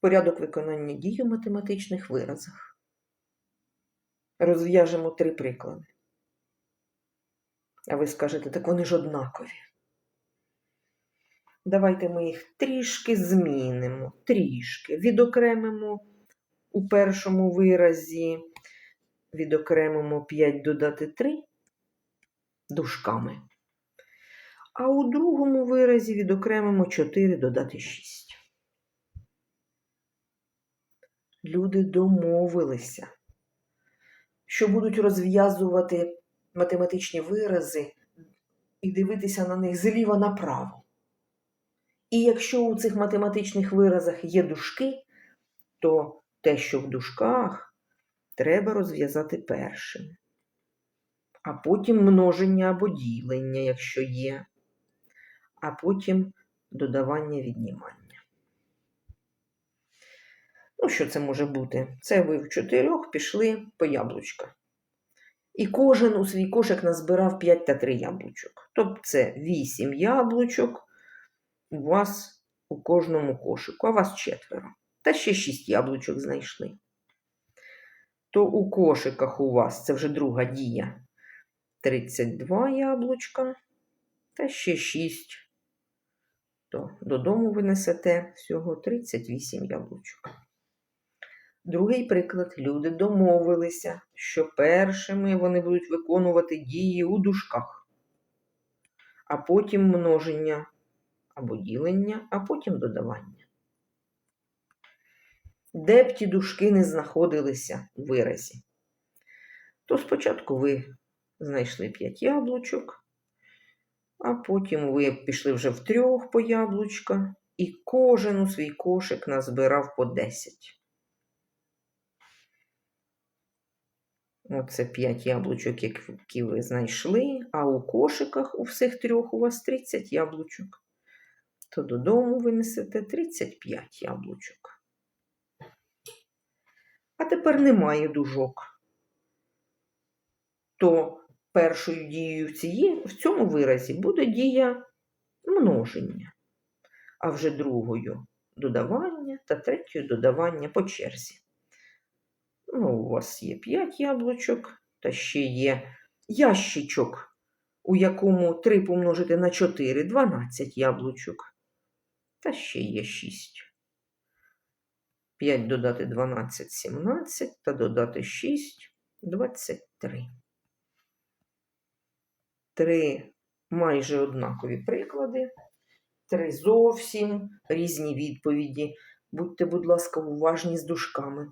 Порядок виконання дій у математичних виразах. Розв'яжемо три приклади. А ви скажете, так вони ж однакові. Давайте ми їх трішки змінимо, трішки відокремимо у першому виразі, відокремимо 5 додати 3 дужками. А у другому виразі відокремимо 4 додати 6. Люди домовилися, що будуть розв'язувати математичні вирази і дивитися на них зліва направо. І якщо у цих математичних виразах є дужки, то те, що в дужках, треба розв'язати першим. А потім множення або ділення, якщо є, а потім додавання віднімання. Ну, що це може бути? Це ви в чотирьох пішли по яблучка. І кожен у свій кошик назбирав 5 та 3 яблучок. Тобто це 8 яблучок у вас у кожному кошику, а вас четверо. Та ще 6 яблучок знайшли. То у кошиках у вас це вже друга дія. 32 яблучка та ще 6. То додому ви несете всього 38 яблучок. Другий приклад. Люди домовилися, що першими вони будуть виконувати дії у дужках, а потім множення або ділення, а потім додавання. Де б ті дужки не знаходилися у виразі, то спочатку ви знайшли 5 яблучок, а потім ви пішли вже в трьох по яблучка, і кожен у свій кошик назбирав по 10. Оце 5 яблучок, які ви знайшли, а у кошиках у всіх трьох у вас 30 яблучок. То додому ви несете 35 яблучок. А тепер немає дужок. То першою дією в, ціє, в цьому виразі буде дія множення, а вже другою додавання та третьою додавання по черзі. Ну, у вас є 5 яблучок, та ще є ящичок, у якому 3 помножити на 4 12 яблучок. Та ще є 6. 5 додати 12 17 та додати 6 23. Три майже однакові приклади, три зовсім різні відповіді. Будьте, будь ласка, уважні з дужками.